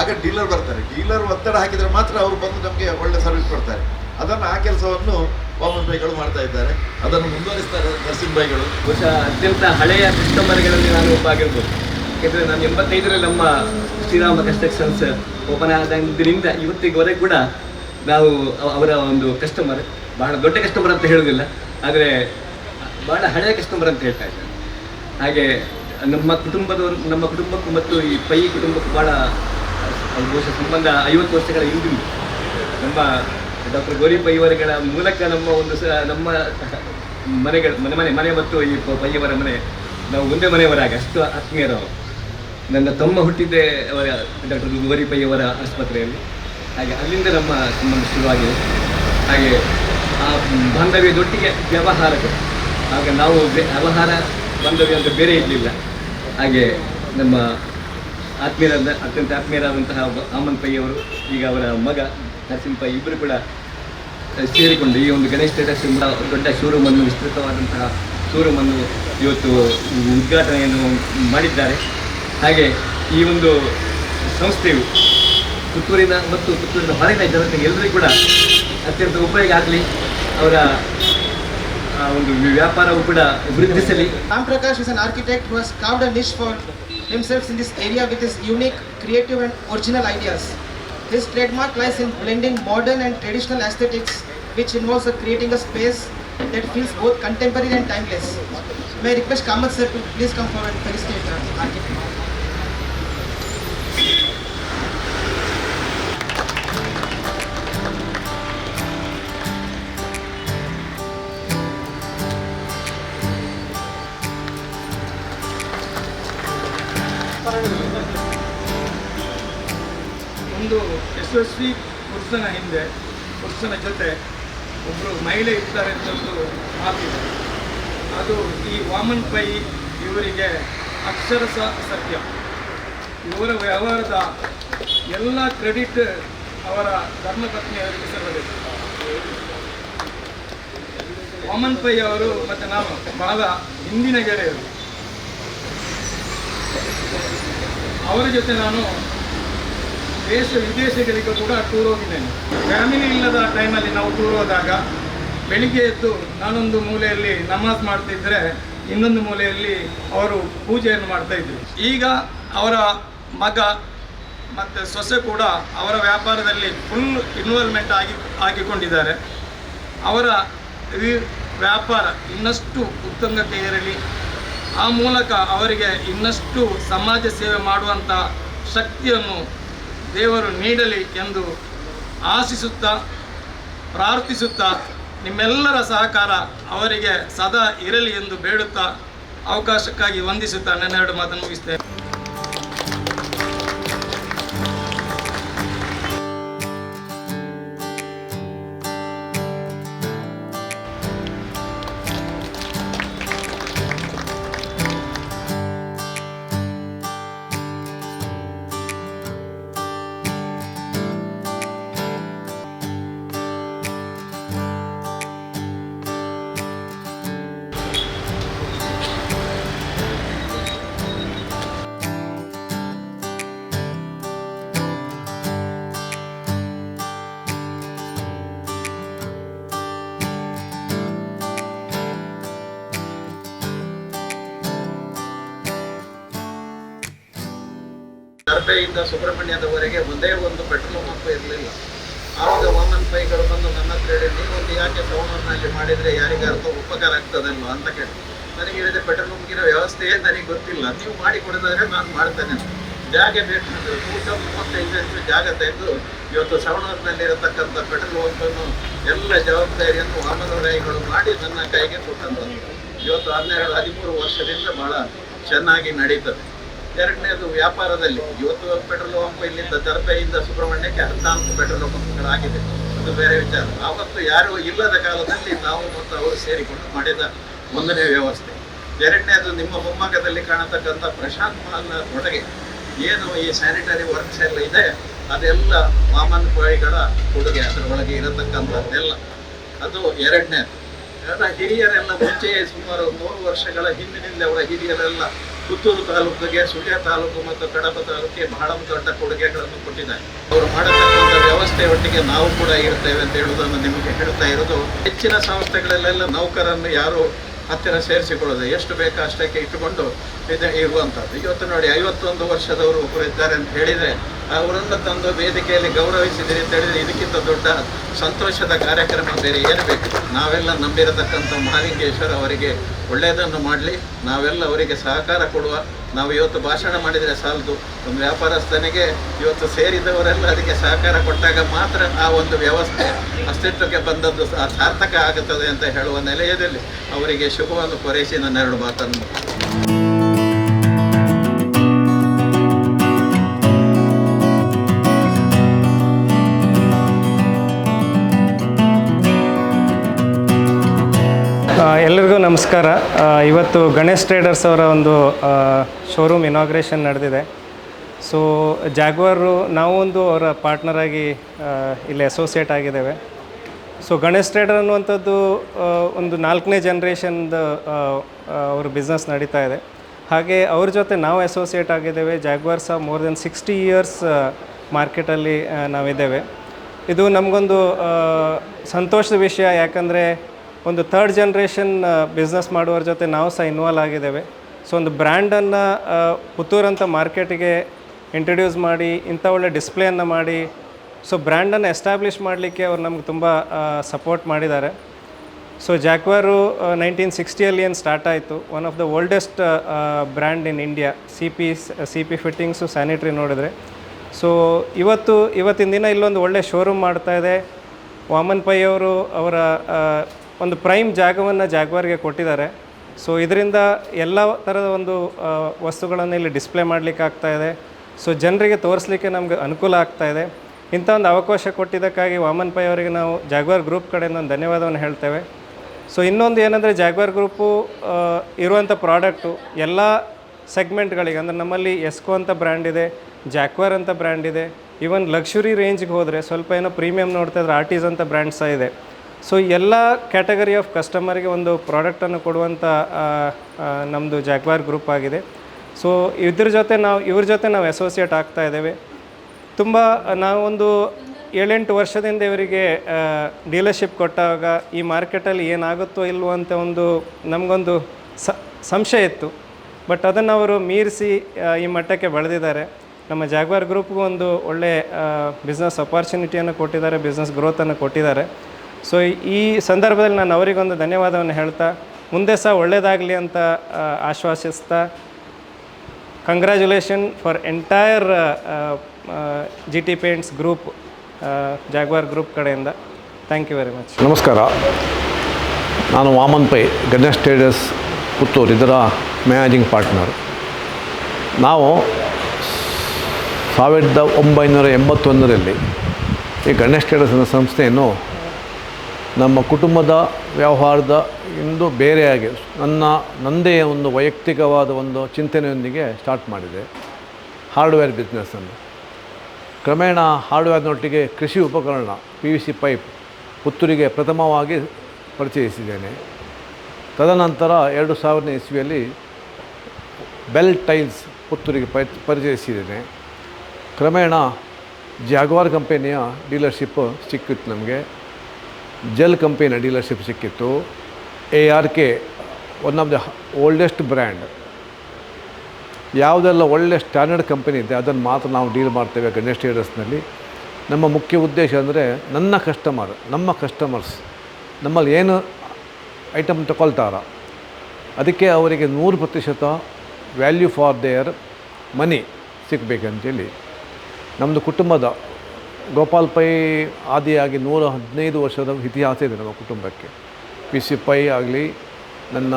ಆಗ ಡೀಲರ್ ಬರ್ತಾರೆ. ಡೀಲರ್ ಒತ್ತಡ ಹಾಕಿದರೆ ಮಾತ್ರ ಅವರು ಬಂದು ನಮಗೆ ಒಳ್ಳೆ ಸರ್ವಿಸ್ ಕೊಡ್ತಾರೆ. ಅದನ್ನು ಆ ಕೆಲಸವನ್ನು ವಾಮನ್ ಬೈಗಳು ಮಾಡ್ತಾ ಇದ್ದಾರೆ. ಅದನ್ನು ಮುಂದುವರಿಸ್ತಾರೆ ನರಸಿಂಹ ಬೈಗಳು ಬಹುಶಃ ಅತ್ಯಂತ ಹಳೆಯ ಕಸ್ಟಮರ್ಗಳಲ್ಲಿ ನಾನು ಒಬ್ಬ ಆಗಿರ್ಬೋದು. ಯಾಕೆಂದರೆ ನಾನು ಎಂಬತ್ತೈದರಲ್ಲಿ ನಮ್ಮ ಶ್ರೀರಾಮ ಕನ್ಸ್ಟ್ರಕ್ಷನ್ಸ್ ಓಪನ್ ಆದಾಗಿದ್ದರಿಂದ ಇವತ್ತಿಗವರೆಗೆ ಕೂಡ ನಾವು ಅವರ ಒಂದು ಕಸ್ಟಮರ್ ಬಹಳ ದೊಡ್ಡ ಕಸ್ಟಮರ್ ಅಂತ ಹೇಳೋದಿಲ್ಲ ಆದರೆ ಬಹಳ ಹಳೆಯ ಕಸ್ಟಮರ್ ಅಂತ ಹೇಳ್ತಾ ಇದ್ದಾರೆ. ಹಾಗೆ ನಮ್ಮ ಕುಟುಂಬದವರು ನಮ್ಮ ಕುಟುಂಬಕ್ಕೂ ಮತ್ತು ಈ ಪೈ ಕುಟುಂಬಕ್ಕೂ ಭಾಳ ಅದು ಬಹುಶಃ ಸಂಬಂಧ ಐವತ್ತು ವರ್ಷಗಳ ಹಿಂದಿನ ನಮ್ಮ ಡಾಕ್ಟರ್ ಗೌರಿ ಪೈಯವರಗಳ ಮೂಲಕ ನಮ್ಮ ಒಂದು ಸ, ನಮ್ಮ ಮನೆಗಳ, ಮನೆ ಮನೆ ಮನೆ ಮತ್ತು ಈ ಪಯ್ಯವರ ಮನೆ. ನಾವು ಒಂದೇ ಮನೆಯವರಾಗ, ಅಷ್ಟು ಆತ್ಮೀಯರು ನನ್ನ ತಮ್ಮ ಹುಟ್ಟಿದ್ದೆ ಅವರ, ಡಾಕ್ಟರ್ ಗೌರಿ ಪೈಯವರ ಆಸ್ಪತ್ರೆಯಲ್ಲಿ. ಹಾಗೆ ಅಲ್ಲಿಂದ ನಮ್ಮ ಸಂಬಂಧ ಶುರುವಾಗಿದೆ. ಹಾಗೆ ಆ ಬಾಂಧವ್ಯದೊಟ್ಟಿಗೆ ವ್ಯವಹಾರಗಳು ಆಗ ನಾವು ವ್ಯವಹಾರ, ಬಾಂಧವ್ಯ ಅಂತ ಬೇರೆ ಇರಲಿಲ್ಲ. ಹಾಗೆ ನಮ್ಮ ಆತ್ಮೀಯರಾದ ಅತ್ಯಂತ ಆತ್ಮೀಯರಾದಂತಹ ಆಮನ್ ಪೈ ಅವರು, ಈಗ ಅವರ ಮಗ ನರಸಿಂಹ ಪೈ ಇಬ್ಬರು ಕೂಡ ಸೇರಿಕೊಂಡು ಈ ಒಂದು ಗಣೇಶ್ ಟ್ರೇಡರ್ಸ್ ಎಂಬ ದೊಡ್ಡ ಶೋರೂಮನ್ನು ವಿಸ್ತೃತವಾದಂತಹ ಶೋರೂಮನ್ನು ಇವತ್ತು ಉದ್ಘಾಟನೆಯನ್ನು ಮಾಡಿದ್ದಾರೆ. ಹಾಗೆ ಈ ಒಂದು ಸಂಸ್ಥೆಯು ಪುತ್ತೂರಿನ ಮತ್ತು ಪುತ್ತೂರಿನ ಹೊರಗಿನ ಜನತೆಗೆ ಎಲ್ಲರಿಗೂ ಕೂಡ ಅತ್ಯಂತ ಉಪಯೋಗ ಆಗಲಿ ಅವರ ಒಂದು ವ್ಯಾಪಾರವು ಕೂಡ ವೃದ್ಧಿಸಲಿ. Ram Prakash is an architect carved a niche for himself in this area with his unique, creative, and original ideas. His trademark lies in blending modern and traditional aesthetics, which involves creating a space that feels both contemporary and timeless. May I request Kamath sir to please come forward and felicitate the. ಯಶಸ್ವಿ ಪುರುಷನ ಹಿಂದೆ ಪುರುಷನ ಜೊತೆ ಒಬ್ಬರು ಮಹಿಳೆ ಇರ್ತಾರೆ ಅಂತ ಒಂದು ಮಾತಿದೆ ಅದು ಈ ವಾಮನ್ ಪೈ ಇವರಿಗೆ ಅಕ್ಷರಶಃ ಸತ್ಯ. ಇವರ ವ್ಯವಹಾರದ ಎಲ್ಲ ಕ್ರೆಡಿಟ್ ಅವರ ಧರ್ಮಪತ್ನಿಯವರಿಗೆ ಸಲ್ಲಬೇಕು. ವಾಮನ್ ಪೈ ಅವರು ಮತ್ತು ನಾನು ಬಹಳ ಹಿಂದಿನ ಗೆಳೆಯರು. ಅವರ ಜೊತೆ ನಾನು ದೇಶ ವಿದೇಶಗಳಿಗೆ ಕೂಡ ಟೂರ್ ಹೋಗಿದ್ದೇನೆ ಫ್ಯಾಮಿಲಿ ಇಲ್ಲದ ಟೈಮಲ್ಲಿ ನಾವು ಟೂರ್ ಹೋದಾಗ ಬೆಳಿಗ್ಗೆ ಎದ್ದು ನಾನೊಂದು ಮೂಲೆಯಲ್ಲಿ ನಮಾಜ್ ಮಾಡ್ತಿದ್ರೆ ಇನ್ನೊಂದು ಮೂಲೆಯಲ್ಲಿ ಅವರು ಪೂಜೆಯನ್ನು ಮಾಡ್ತಾ ಇದ್ರು. ಈಗ ಅವರ ಮಗ ಮತ್ತು ಸೊಸೆ ಕೂಡ ಅವರ ವ್ಯಾಪಾರದಲ್ಲಿ ಫುಲ್ ಇನ್ವಾಲ್ವ್ಮೆಂಟ್ ಆಗಿ, ಆಗಿಕೊಂಡಿದ್ದಾರೆ. ಅವರ ವ್ಯಾಪಾರ ಇನ್ನಷ್ಟು ಉತ್ತುಂಗಕ್ಕೆ ಏರಲಿ. ಆ ಮೂಲಕ ಅವರಿಗೆ ಇನ್ನಷ್ಟು ಸಮಾಜ ಸೇವೆ ಮಾಡುವಂಥ ಶಕ್ತಿಯನ್ನು ದೇವರು ನೀಡಲಿ ಎಂದು ಆಶಿಸುತ್ತಾ ಪ್ರಾರ್ಥಿಸುತ್ತಾ ನಿಮ್ಮೆಲ್ಲರ ಸಹಕಾರ ಅವರಿಗೆ ಸದಾ ಇರಲಿ ಎಂದು ಬೇಡುತ್ತಾ ಅವಕಾಶಕ್ಕಾಗಿ ವಂದಿಸುತ್ತಾ ನನ್ನೆರಡು ಮಾತನ್ನು ಮುಗಿಸ್ತೇನೆ. ಕರ್ಬೆಯಿಂದ ಸುಬ್ರಹ್ಮಣ್ಯದವರೆಗೆ ಒಂದೇ ಒಂದು ಪೆಟ್ರೋಲ್ ಪಂಪ್ ಇರಲಿಲ್ಲ. ಆವಾಗ ವಾಮನ್ ಪೈಗಳು ಬಂದು ನನ್ನ ಹತ್ರ ಹೇಳಿ ನೀವು ಒಂದು ಯಾಕೆ ಟೌನಲ್ಲಿ ಮಾಡಿದರೆ ಯಾರಿಗಾರ್ಥ ಉಪಕಾರ ಆಗ್ತದಲ್ವ? ಅಂತ ಕೇಳಿ ನನಗೆ ಹೇಳಿದೆ ಪೆಟ್ರೋಲ್ ಪಂಪ್ಗಿನ ವ್ಯವಸ್ಥೆಯೇ ನನಗೆ ಗೊತ್ತಿಲ್ಲ. ನೀವು ಮಾಡಿ ಕೊಡಿದ್ರೆ ನಾನು ಮಾಡ್ತೇನೆ. ಜಾಗ ಬೇಕು ನೂರ ಮೂವತ್ತೈದು ಜಾಗ ತೆಗೆದು ಇವತ್ತು ಸವಣೂರಿನಲ್ಲಿರತಕ್ಕಂಥ ಪೆಟ್ರೋಲ್ ಪಂಪನ್ನು ಎಲ್ಲ ಜವಾಬ್ದಾರಿಯನ್ನು ವಾಮನರಾಯಿಗಳು ಮಾಡಿ ನನ್ನ ಕೈಗೆ ಕೊಟ್ಟಂಥದ್ದು. ಇವತ್ತು ಹನ್ನೆರಡು ಹದಿಮೂರು ವರ್ಷದಿಂದ ಬಹಳ ಚೆನ್ನಾಗಿ ನಡೀತದೆ. ಎರಡನೇದು ವ್ಯಾಪಾರದಲ್ಲಿ ಇವತ್ತು ಪೆಟ್ರೋಲ್ ಪಂಪ್ ಇಲ್ಲಿಂದ ದರ್ಬೆಯಿಂದ ಸುಬ್ರಹ್ಮಣ್ಯಕ್ಕೆ ಹದಿನಾಲ್ಕು ಪೆಟ್ರೋಲ್ ಪಂಪ್ಗಳಾಗಿದೆ ಅದು ಬೇರೆ ವಿಚಾರ. ಆವತ್ತು ಯಾರು ಇಲ್ಲದ ಕಾಲದಲ್ಲಿ ನಾವು ಮತ್ತು ಅವರು ಸೇರಿಕೊಂಡು ಮಾಡಿದ ಒಂದನೇ ವ್ಯವಸ್ಥೆ. ಎರಡನೇದು ನಿಮ್ಮ ಮೊಮ್ಮಗದಲ್ಲಿ ಕಾಣತಕ್ಕಂಥ ಪ್ರಶಾಂತ್ ಮಹಲ್ನ ಒಳಗೆ ಏನು ಈ ಸ್ಯಾನಿಟರಿ ವರ್ಕ್ಸ್ ಎಲ್ಲ ಇದೆ? ಅದೆಲ್ಲ ಮಾಮನ್ ಕೋಳಿಗಳ ಕೊಡುಗೆ ಅದರೊಳಗೆ ಇರತಕ್ಕಂಥದ್ದೆಲ್ಲ. ಅದು ಎರಡನೇದು. ಹಿರಿಯರೆಲ್ಲ ಮುಂಚೆಯೇ ಸುಮಾರು ನೂರು ವರ್ಷಗಳ ಹಿಂದಿನಿಂದ ಅವರ ಹಿರಿಯರೆಲ್ಲ ಪುತ್ತೂರು ತಾಲೂಕಿಗೆ ಸುಳ್ಯ ತಾಲೂಕು ಮತ್ತು ಕಡಪ ತಾಲೂಕಿಗೆ ಬಹಳ ದೊಡ್ಡ ಕೊಡುಗೆಗಳನ್ನು ಕೊಟ್ಟಿದ್ದಾರೆ. ಅವರು ಮಾಡತಕ್ಕಂಥ ವ್ಯವಸ್ಥೆಯೊಟ್ಟಿಗೆ ನಾವು ಕೂಡ ಇರ್ತೇವೆ ಅಂತ ಹೇಳುವುದನ್ನು ನಿಮಗೆ ಹೇಳ್ತಾ ಇರೋದು. ಹೆಚ್ಚಿನ ಸಂಸ್ಥೆಗಳಲ್ಲೆಲ್ಲ ನೌಕರನ್ನು ಯಾರು ಹತ್ತಿರ ಸೇರಿಸಿಕೊಳ್ಳೋದು ಎಷ್ಟು ಬೇಕೋ ಅಷ್ಟಕ್ಕೆ ಇಟ್ಟುಕೊಂಡು ಇದೆ ಇರುವಂಥದ್ದು. ಇವತ್ತು ನೋಡಿ ಐವತ್ತೊಂದು ವರ್ಷದವರು ಒಬ್ಬರು ಇದ್ದಾರೆ ಅಂತ ಹೇಳಿದರೆ ಅವರನ್ನು ತಂದು ವೇದಿಕೆಯಲ್ಲಿ ಗೌರವಿಸಿದಿರಿ ಅಂತ ಹೇಳಿದರೆ ಇದಕ್ಕಿಂತ ದೊಡ್ಡ ಸಂತೋಷದ ಕಾರ್ಯಕ್ರಮ ಬೇರೆ ಏನು ಬೇಕು? ನಾವೆಲ್ಲ ನಂಬಿರತಕ್ಕಂಥ ಮಹಾಲಿಂಗೇಶ್ವರ ಅವರಿಗೆ ಒಳ್ಳೆಯದನ್ನು ಮಾಡಲಿ. ನಾವೆಲ್ಲ ಅವರಿಗೆ ಸಹಕಾರ ಕೊಡುವ. ನಾವು ಇವತ್ತು ಭಾಷಣ ಮಾಡಿದರೆ ಸಾಲದು. ಒಂದು ವ್ಯಾಪಾರಸ್ಥನಿಗೆ ಇವತ್ತು ಸೇರಿದವರೆಲ್ಲ ಅದಕ್ಕೆ ಸಹಕಾರ ಕೊಟ್ಟಾಗ ಮಾತ್ರ ಆ ಒಂದು ವ್ಯವಸ್ಥೆ ಅಸ್ತಿತ್ವಕ್ಕೆ ಬಂದದ್ದು ಸಾರ್ಥಕ ಆಗುತ್ತದೆ ಅಂತ ಹೇಳುವ ನೆಲೆಯದಲ್ಲಿ ಅವರಿಗೆ ಶುಭವನ್ನು ಕೊರೈಸಿ ನನ್ನ ಎರಡು ಮಾತನ್ನು ಎಲ್ಲರಿಗೂ ನಮಸ್ಕಾರ. ಇವತ್ತು ಗಣೇಶ್ ಟ್ರೇಡರ್ಸ್ ಅವರ ಒಂದು ಶೋರೂಮ್ ಇನಾಗ್ರೇಷನ್ ನಡೆದಿದೆ. ಸೊ ಜಾಗ್ವಾರು ನಾವು ಒಂದು ಅವರ ಪಾರ್ಟ್ನರಾಗಿ ಇಲ್ಲಿ ಅಸೋಸಿಯೇಟ್ ಆಗಿದ್ದೇವೆ. ಸೊ ಗಣೇಶ್ ಟ್ರೇಡರ್ ಅನ್ನುವಂಥದ್ದು ಒಂದು ನಾಲ್ಕನೇ ಜನ್ರೇಷನ್ದು ಅವ್ರ ಬಿಸ್ನೆಸ್ ನಡೀತಾ ಇದೆ. ಹಾಗೆ ಅವ್ರ ಜೊತೆ ನಾವು ಅಸೋಸಿಯೇಟ್ ಆಗಿದ್ದೇವೆ. ಜಾಗ್ವಾರ್ ಸಹ ಮೋರ್ ದೆನ್ ಸಿಕ್ಸ್ಟಿ ಇಯರ್ಸ್ ಮಾರ್ಕೆಟಲ್ಲಿ ನಾವಿದ್ದೇವೆ. ಇದು ನಮಗೊಂದು ಸಂತೋಷದ ವಿಷಯ. ಯಾಕಂದರೆ ಒಂದು ಥರ್ಡ್ ಜನ್ರೇಷನ್ ಬಿಸ್ನೆಸ್ ಮಾಡುವವ್ರ ಜೊತೆ ನಾವು ಸಹ ಇನ್ವಾಲ್ವ್ ಆಗಿದ್ದೇವೆ. ಸೊ ಒಂದು ಬ್ರ್ಯಾಂಡನ್ನು ಪುತ್ತೂರಂಥ ಮಾರ್ಕೆಟಿಗೆ ಇಂಟ್ರಡ್ಯೂಸ್ ಮಾಡಿ, ಇಂಥ ಒಳ್ಳೆ ಡಿಸ್ಪ್ಲೇಯನ್ನು ಮಾಡಿ ಸೊ ಬ್ರ್ಯಾಂಡನ್ನು ಎಸ್ಟಾಬ್ಲಿಷ್ ಮಾಡಲಿಕ್ಕೆ ಅವ್ರು ನಮ್ಗೆ ತುಂಬ ಸಪೋರ್ಟ್ ಮಾಡಿದ್ದಾರೆ. ಸೊ ಜಾಕ್ವಾರು ನೈನ್ಟೀನ್ ಸಿಕ್ಸ್ಟಿಯಲ್ಲಿ ಏನು ಸ್ಟಾರ್ಟ್ ಆಯಿತು? One of the oldest brand in India C P C P fittings sanitary ನೋಡಿದ್ರೆ. ಸೊ ಇವತ್ತು, ಇವತ್ತಿನ ದಿನ ಇಲ್ಲೊಂದು ಒಳ್ಳೆ ಶೋರೂಮ್ ಮಾಡ್ತಾ ಇದೆ. ವಾಮನ್ ಪೈ ಅವರು ಅವರ ಒಂದು ಪ್ರೈಮ್ ಜಾಗವನ್ನು ಜಾಗ್ವಾರ್ಗೆ ಕೊಟ್ಟಿದ್ದಾರೆ. ಸೊ ಇದರಿಂದ ಎಲ್ಲ ಥರದ ಒಂದು ವಸ್ತುಗಳನ್ನು ಇಲ್ಲಿ ಡಿಸ್ಪ್ಲೇ ಮಾಡಲಿಕ್ಕೆ ಆಗ್ತಾ ಇದೆ. ಸೊ ಜನರಿಗೆ ತೋರಿಸ್ಲಿಕ್ಕೆ ನಮಗೆ ಅನುಕೂಲ ಆಗ್ತಾ ಇದೆ. ಇಂಥ ಒಂದು ಅವಕಾಶ ಕೊಟ್ಟಿದ್ದಕ್ಕಾಗಿ ವಾಮನ್ ಪೈ ಅವರಿಗೆ ನಾವು ಜಾಗ್ವಾರ್ ಗ್ರೂಪ್ ಕಡೆಯಿಂದ ಒಂದು ಧನ್ಯವಾದವನ್ನು ಹೇಳ್ತೇವೆ. ಸೊ ಇನ್ನೊಂದು ಏನಂದರೆ ಜಾಗ್ವಾರ್ ಗ್ರೂಪು ಇರುವಂಥ ಪ್ರಾಡಕ್ಟು, ಎಲ್ಲ ಸೆಗ್ಮೆಂಟ್ಗಳಿಗೆ, ಅಂದರೆ ನಮ್ಮಲ್ಲಿ ಎಸ್ಕೋ ಅಂತ ಬ್ರ್ಯಾಂಡ್ ಇದೆ, ಜಾಕ್ವಾರ್ ಅಂತ ಬ್ರ್ಯಾಂಡ್ ಇದೆ, ಈವನ್ ಲಕ್ಷುರಿ ರೇಂಜ್ಗೆ ಹೋದರೆ ಸ್ವಲ್ಪ ಏನೋ ಪ್ರೀಮಿಯಮ್ ನೋಡ್ತಾ ಇದ್ರೆ ಆರ್ಟಿಸ್ ಅಂತ ಬ್ರ್ಯಾಂಡ್ ಸಹ ಇದೆ. ಸೊ ಎಲ್ಲ ಕ್ಯಾಟಗರಿ ಆಫ್ ಕಸ್ಟಮರ್ಗೆ ಒಂದು ಪ್ರಾಡಕ್ಟನ್ನು ಕೊಡುವಂಥ ನಮ್ಮದು ಜಾಗ್ವಾರ್ ಗ್ರೂಪ್ ಆಗಿದೆ. ಸೊ ಇದ್ರ ಜೊತೆ ನಾವು, ಇವ್ರ ಜೊತೆ ನಾವು ಅಸೋಸಿಯೇಟ್ ಆಗ್ತಾ ಇದ್ದೇವೆ. ತುಂಬ ನಾವೊಂದು ಏಳೆಂಟು ವರ್ಷದಿಂದ ಇವರಿಗೆ ಡೀಲರ್ಶಿಪ್ ಕೊಟ್ಟಾಗ ಈ ಮಾರ್ಕೆಟಲ್ಲಿ ಏನಾಗುತ್ತೋ ಇಲ್ವೋ ಅಂತ ಒಂದು ನಮಗೊಂದು ಸಂಶಯ ಇತ್ತು. ಬಟ್ ಅದನ್ನು ಅವರು ಮೀರಿಸಿ ಈ ಮಟ್ಟಕ್ಕೆ ಬೆಳೆದಿದ್ದಾರೆ. ನಮ್ಮ ಜಾಗ್ವಾರ್ ಗ್ರೂಪ್ಗೂ ಒಂದು ಒಳ್ಳೆ ಬಿಸ್ನೆಸ್ ಅಪಾರ್ಚುನಿಟಿಯನ್ನು ಕೊಟ್ಟಿದ್ದಾರೆ ಬಿಸ್ನೆಸ್ ಗ್ರೋತನ್ನು ಕೊಟ್ಟಿದ್ದಾರೆ. ಸೊ ಈ ಸಂದರ್ಭದಲ್ಲಿ ನಾನು ಅವರಿಗೊಂದು ಧನ್ಯವಾದವನ್ನು ಹೇಳ್ತಾ, ಮುಂದೆ ಸಹ ಒಳ್ಳೆಯದಾಗಲಿ ಅಂತ ಆಶ್ವಾಸಿಸ್ತಾ congratulation for entire G T paints group Jaguar group ಕಡೆಯಿಂದ. ಥ್ಯಾಂಕ್ ಯು ವೆರಿ ಮಚ್ ನಮಸ್ಕಾರ. ನಾನು ವಾಮನ್ ಪೈ, ಗಣೇಶ್ ಟ್ರೇಡರ್ಸ್, ಪುತ್ತೂರು. ಇದರ ಮ್ಯಾನೇಜಿಂಗ್ ಪಾರ್ಟ್ನರ್ ನಾವು ಸಾವಿರದ ಒಂಬೈನೂರ ಎಂಬತ್ತೊಂದರಲ್ಲಿ ಈ ಗಣೇಶ್ ಟ್ರೇಡರ್ಸ್ ಸಂಸ್ಥೆಯನ್ನು ನಮ್ಮ ಕುಟುಂಬದ ವ್ಯವಹಾರದ ಇಂದು ಬೇರೆಯಾಗಿ ನನ್ನ, ನಂದೆಯ ಒಂದು ವೈಯಕ್ತಿಕವಾದ ಒಂದು ಚಿಂತನೆಯೊಂದಿಗೆ ಸ್ಟಾರ್ಟ್ ಮಾಡಿದೆ. ಹಾರ್ಡ್ವೇರ್ ಬಿಸ್ನೆಸ್ಸನ್ನು ಕ್ರಮೇಣ ಹಾರ್ಡ್ವೇರ್ನೊಟ್ಟಿಗೆ ಕೃಷಿ ಉಪಕರಣ ಪಿ ವಿ ಸಿ ಪೈಪ್ ಪುತ್ತೂರಿಗೆ ಪ್ರಥಮವಾಗಿ ಪರಿಚಯಿಸಿದ್ದೇನೆ. ತದನಂತರ ಎರಡು ಸಾವಿರನೇ ಇಸ್ವಿಯಲ್ಲಿ ಬೆಲ್ ಟೈಲ್ಸ್ ಪುತ್ತೂರಿಗೆ ಪರಿ, ಪರಿಚಯಿಸಿದ್ದೇನೆ. ಕ್ರಮೇಣ ಜಾಗ್ವಾರ್ ಕಂಪೆನಿಯ ಡೀಲರ್ಶಿಪ್ ಸಿಕ್ಕಿತ್ತು ನಮಗೆ. ಜೆಲ್ ಕಂಪೆನಿಯ ಡೀಲರ್ಶಿಪ್ ಸಿಕ್ಕಿತ್ತು. A R K one of the oldest brand ಯಾವುದೆಲ್ಲ ಒಳ್ಳೆ ಸ್ಟ್ಯಾಂಡರ್ಡ್ ಕಂಪನಿ ಇದೆ, ಅದನ್ನು ಮಾತ್ರ ನಾವು ಡೀಲ್ ಮಾಡ್ತೇವೆ ಗಣೇಶ್ ಟ್ರೇಡರ್ಸ್ನಲ್ಲಿ ನಮ್ಮ ಮುಖ್ಯ ಉದ್ದೇಶ ಅಂದರೆ ನನ್ನ ಕಸ್ಟಮರ್ ನಮ್ಮ ಕಸ್ಟಮರ್ಸ್ ನಮ್ಮಲ್ಲಿ ಏನು ಐಟಮ್ ತಗೊಳ್ತಾರ ಅದಕ್ಕೆ ಅವರಿಗೆ ನೂರು ಪ್ರತಿಶತ ವ್ಯಾಲ್ಯೂ ಫಾರ್ ದೇಯರ್ ಮನಿ ಸಿಗಬೇಕಂತೇಳಿ. ನಮ್ಮದು ಕುಟುಂಬದ ಗೋಪಾಲ್ ಪೈ ಆದಿಯಾಗಿ ನೂರ ಹದಿನೈದು ವರ್ಷದ ಇತಿಹಾಸ ಇದೆ ನಮ್ಮ ಕುಟುಂಬಕ್ಕೆ. ಪಿ ಸಿ ಪೈ ಆಗಲಿ, ನನ್ನ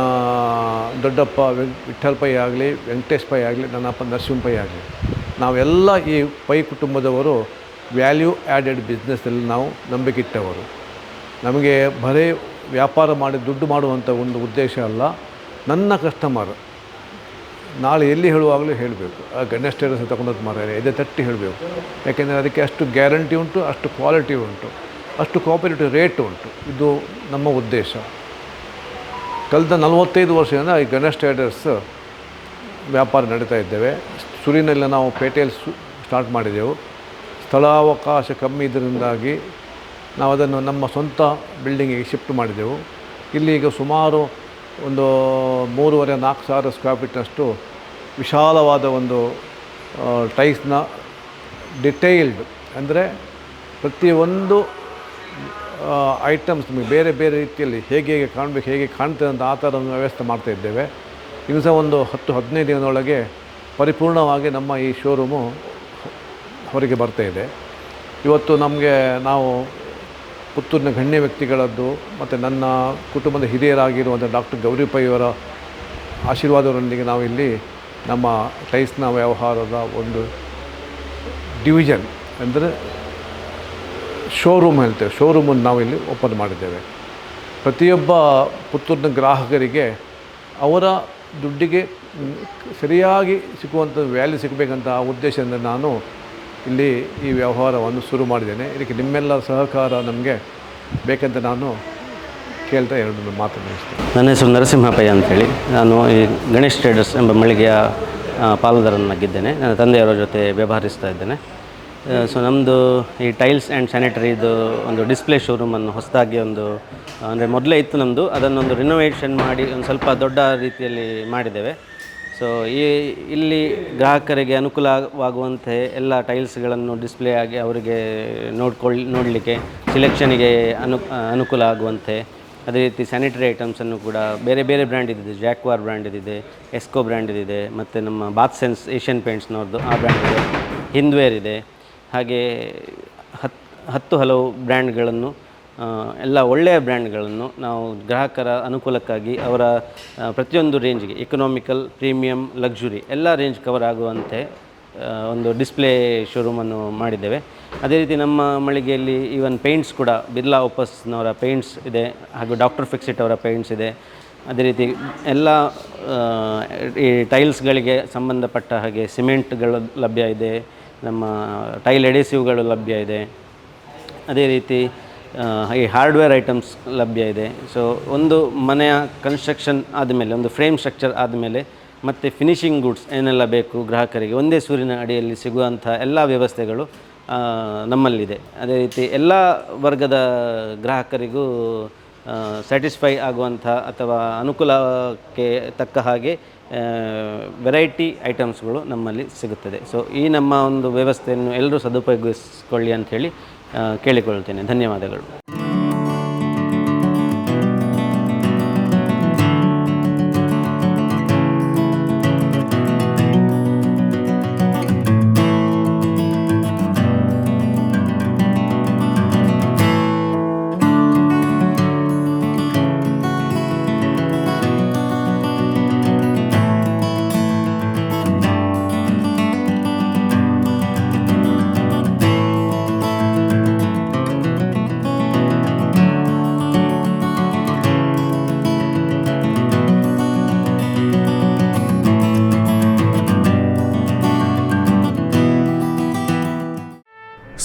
ದೊಡ್ಡಪ್ಪ ವಿಠಲ್ ಪೈ ಆಗಲಿ, ವೆಂಕಟೇಶ್ ಪೈ ಆಗಲಿ, ನನ್ನ ಅಪ್ಪ ನರಸಿಂಹ ಪೈ ಆಗಲಿ, ನಾವೆಲ್ಲ ಈ ಪೈ ಕುಟುಂಬದವರು ವ್ಯಾಲ್ಯೂ ಆ್ಯಡೆಡ್ ಬಿಸ್ನೆಸ್ಸಲ್ಲಿ ನಾವು ನಂಬಿಕೆ ಇಟ್ಟವರು. ನಮಗೆ ಬರೀ ವ್ಯಾಪಾರ ಮಾಡಿ ದುಡ್ಡು ಮಾಡುವಂಥ ಒಂದು ಉದ್ದೇಶ ಅಲ್ಲ, ನನ್ನ ಕಸ್ಟಮರ್. ನಾಳೆ ಎಲ್ಲಿ ಹೇಳುವಾಗಲೂ ಹೇಳಬೇಕು. ಆ ಗಣೇಶ್ ಟೈಲರ್ಸ್ ತಗೊಂಡದ್ದು ಮಾರಾಯ ಇದೆ ತಟ್ಟಿ ಹೇಳಬೇಕು. ಯಾಕೆಂದರೆ ಅದಕ್ಕೆ ಅಷ್ಟು ಗ್ಯಾರಂಟಿ ಉಂಟು, ಅಷ್ಟು ಕ್ವಾಲಿಟಿ ಉಂಟು, ಅಷ್ಟು ಕೋಪರೇಟಿವ್ ರೇಟ್ ಉಂಟು. ಇದು ನಮ್ಮ ಉದ್ದೇಶ. ಕಳೆದ ನಲವತ್ತೈದು ವರ್ಷದಿಂದ ಈ ಗಣೇಶ್ ಟ್ರೇಡರ್ಸ್ ವ್ಯಾಪಾರ ನಡೀತಾ ಇದ್ದೇವೆ. ಸುರಿನಲ್ಲಿ ನಾವು ಪೇಟೆಯಲ್ಲಿ ಸ್ಟಾರ್ಟ್ ಮಾಡಿದೆವು. ಸ್ಥಳಾವಕಾಶ ಕಮ್ಮಿ ಇದರಿಂದಾಗಿ ನಾವು ಅದನ್ನು ನಮ್ಮ ಸ್ವಂತ ಬಿಲ್ಡಿಂಗಿಗೆ ಶಿಫ್ಟ್ ಮಾಡಿದೆವು. ಇಲ್ಲಿ ಈಗ ಸುಮಾರು ಒಂದು ಮೂರುವರೆ ನಾಲ್ಕು ಸಾವಿರ ಸ್ಕ್ವೇರ್ ಫೀಟ್ನಷ್ಟು ವಿಶಾಲವಾದ ಒಂದು ಟೈಸ್ನ ಡಿಟೈಲ್ಡ್ ಅಂದರೆ ಪ್ರತಿಯೊಂದು ಐಟಮ್ಸ್ ನಿಮಗೆ ಬೇರೆ ಬೇರೆ ರೀತಿಯಲ್ಲಿ ಹೇಗೆ ಹೇಗೆ ಕಾಣಬೇಕು, ಹೇಗೆ ಕಾಣ್ತದೆ ಅಂತ ಆ ಥರ ವ್ಯವಸ್ಥೆ ಮಾಡ್ತಾ ಇದ್ದೇವೆ. ಇನ್ನು ಸಹ ಒಂದು ಹತ್ತು, ಹದಿನೈದು ದಿನದೊಳಗೆ ಪರಿಪೂರ್ಣವಾಗಿ ನಮ್ಮ ಈ ಶೋರೂಮು ಹೊರಗೆ ಬರ್ತಾ ಇದೆ. ಇವತ್ತು ನಮಗೆ ನಾವು ಪುತ್ತೂರಿನ ಗಣ್ಯ ವ್ಯಕ್ತಿಗಳದ್ದು ಮತ್ತು ನನ್ನ ಕುಟುಂಬದ ಹಿರಿಯರಾಗಿರುವಂಥ ಡಾಕ್ಟರ್ ಗೌರಿಪ್ಪಯ್ಯವರ ಆಶೀರ್ವಾದದೊಂದಿಗೆ ನಾವು ಇಲ್ಲಿ ನಮ್ಮ ಟೈಲ್ಸ್ನ ವ್ಯವಹಾರದ ಒಂದು ಡಿವಿಷನ್ ಅಂದರೆ ಶೋರೂಮ್ ಹೇಳ್ತೇವೆ, ಶೋರೂಮನ್ನು ನಾವು ಇಲ್ಲಿ ಓಪನ್ ಮಾಡಿದ್ದೇವೆ. ಪ್ರತಿಯೊಬ್ಬ ಪುತ್ತೂರಿನ ಗ್ರಾಹಕರಿಗೆ ಅವರ ದುಡ್ಡಿಗೆ ಸರಿಯಾಗಿ ಸಿಗುವಂಥ ವ್ಯಾಲ್ಯೂ ಸಿಗಬೇಕಂತ ಉದ್ದೇಶದಿಂದ ನಾನು ಇಲ್ಲಿ ಈ ವ್ಯವಹಾರವನ್ನು ಶುರು ಮಾಡಿದ್ದೇನೆ. ಇದಕ್ಕೆ ನಿಮ್ಮೆಲ್ಲ ಸಹಕಾರ ನಮಗೆ ಬೇಕಂತ ನಾನು ಕೇಳ್ತಾ ಎರಡು ಮಾತು ನನ್ನ ಹೆಸರು ನರಸಿಂಹಪ್ಪಯ್ಯ ಅಂತೇಳಿ. ನಾನು ಈ ಗಣೇಶ್ ಟ್ರೇಡರ್ಸ್ ಎಂಬ ಮಳಿಗೆಯ ಪಾಲುದಾರನಾಗಿದ್ದೇನೆ ನನ್ನ ತಂದೆಯವರ ಜೊತೆ ವ್ಯವಹರಿಸ್ತಾ ಇದ್ದೇನೆ. ಸೊ ನಮ್ಮದು ಈ ಟೈಲ್ಸ್ ಆ್ಯಂಡ್ ಸ್ಯಾನಿಟರಿದು ಒಂದು ಡಿಸ್ಪ್ಲೇ ಶೋರೂಮನ್ನು ಹೊಸದಾಗಿ ಒಂದು, ಅಂದರೆ ಮೊದಲೇ ಇತ್ತು ನಮ್ಮದು ಅದನ್ನೊಂದು ರಿನೋವೇಷನ್ ಮಾಡಿ ಒಂದು ಸ್ವಲ್ಪ ದೊಡ್ಡ ರೀತಿಯಲ್ಲಿ ಮಾಡಿದ್ದೇವೆ. ಸೊ ಈ, ಇಲ್ಲಿ ಗ್ರಾಹಕರಿಗೆ ಅನುಕೂಲವಾಗುವಂತೆ ಎಲ್ಲ ಟೈಲ್ಸ್ಗಳನ್ನು ಡಿಸ್ಪ್ಲೇ ಆಗಿ ಅವರಿಗೆ ನೋಡ್ಕೊಳ್ಳಿ ನೋಡಲಿಕ್ಕೆ, ಸಿಲೆಕ್ಷನಿಗೆ ಅನು, ಅನುಕೂಲ ಆಗುವಂತೆ. ಅದೇ ರೀತಿ ಸ್ಯಾನಿಟರಿ ಐಟಮ್ಸನ್ನು ಕೂಡ ಬೇರೆ ಬೇರೆ ಬ್ರ್ಯಾಂಡ್ ಇದೆ ಜಾಕ್ವಾರ್ ಬ್ರ್ಯಾಂಡ್ ಇದೆ ಎಸ್ಕೋ ಬ್ರ್ಯಾಂಡ್ ಇದೆ ಮತ್ತು ನಮ್ಮ ಬಾತ್ ಸೆನ್ಸ್ ಏಷ್ಯನ್ ಪೇಂಟ್ಸ್ನವ್ರದ್ದು ಆ ಬ್ರ್ಯಾಂಡ್ ಇದೆ. ಹಿಂದ್ವೇರ್ ಇದೆ. ಹಾಗೆ ಹತ್ತು ಹತ್ತು ಹಲವು ಬ್ರ್ಯಾಂಡ್ಗಳನ್ನು ಎಲ್ಲ ಒಳ್ಳೆಯ ಬ್ರ್ಯಾಂಡ್ಗಳನ್ನು ನಾವು ಗ್ರಾಹಕರ ಅನುಕೂಲಕ್ಕಾಗಿ ಅವರ ಪ್ರತಿಯೊಂದು ರೇಂಜ್ಗೆ ಎಕನಾಮಿಕಲ್ ಪ್ರೀಮಿಯಂ ಲಕ್ಸುರಿ ಎಲ್ಲ ರೇಂಜ್ ಕವರ್ ಆಗುವಂತೆ ಒಂದು ಡಿಸ್ಪ್ಲೇ ಶೋರೂಮನ್ನು ಮಾಡಿದ್ದೇವೆ. ಅದೇ ರೀತಿ ನಮ್ಮ ಮಳಿಗೆಯಲ್ಲಿ ಈವನ್ ಪೇಂಟ್ಸ್ ಕೂಡ, ಬಿರ್ಲಾ ಓಪಸ್ನವರ ಪೇಂಟ್ಸ್ ಇದೆ, ಹಾಗೂ ಡಾಕ್ಟರ್ ಫಿಕ್ಸಿಟ್ ಅವರ ಪೇಂಟ್ಸ್ ಇದೆ. ಅದೇ ರೀತಿ ಎಲ್ಲ ಈ ಟೈಲ್ಸ್ಗಳಿಗೆ ಸಂಬಂಧಪಟ್ಟ ಹಾಗೆ ಸಿಮೆಂಟ್ಗಳು ಲಭ್ಯ ಇದೆ, ನಮ್ಮ ಟೈಲ್ ಎಡೆಸಿವ್ಗಳು ಲಭ್ಯ ಇದೆ. ಅದೇ ರೀತಿ ಈ ಹಾರ್ಡ್ವೇರ್ ಐಟಮ್ಸ್ ಲಭ್ಯ ಇದೆ. ಸೊ ಒಂದು ಮನೆಯ ಕನ್ಸ್ಟ್ರಕ್ಷನ್ ಆದಮೇಲೆ, ಒಂದು ಫ್ರೇಮ್ ಸ್ಟ್ರಕ್ಚರ್ ಆದಮೇಲೆ, ಮತ್ತು ಫಿನಿಷಿಂಗ್ ಗುಡ್ಸ್ ಏನೆಲ್ಲ ಬೇಕು ಗ್ರಾಹಕರಿಗೆ, ಒಂದೇ ಸೂರಿನ ಅಡಿಯಲ್ಲಿ ಸಿಗುವಂಥ ಎಲ್ಲ ವ್ಯವಸ್ಥೆಗಳು ನಮ್ಮಲ್ಲಿದೆ. ಅದೇ ರೀತಿ ಎಲ್ಲ ವರ್ಗದ ಗ್ರಾಹಕರಿಗೂ ಸ್ಯಾಟಿಸ್ಫೈ ಆಗುವಂಥ ಅಥವಾ ಅನುಕೂಲಕ್ಕೆ ತಕ್ಕ ಹಾಗೆ ವೆರೈಟಿ ಐಟಮ್ಸ್ಗಳು ನಮ್ಮಲ್ಲಿ ಸಿಗುತ್ತದೆ. ಸೊ ಈ ನಮ್ಮ ಒಂದು ವ್ಯವಸ್ಥೆಯನ್ನು ಎಲ್ಲರೂ ಸದುಪಯೋಗಿಸ್ಕೊಳ್ಳಿ ಅಂಥೇಳಿ ಕೇಳಿಕೊಳ್ತೇನೆ ಧನ್ಯವಾದಗಳು.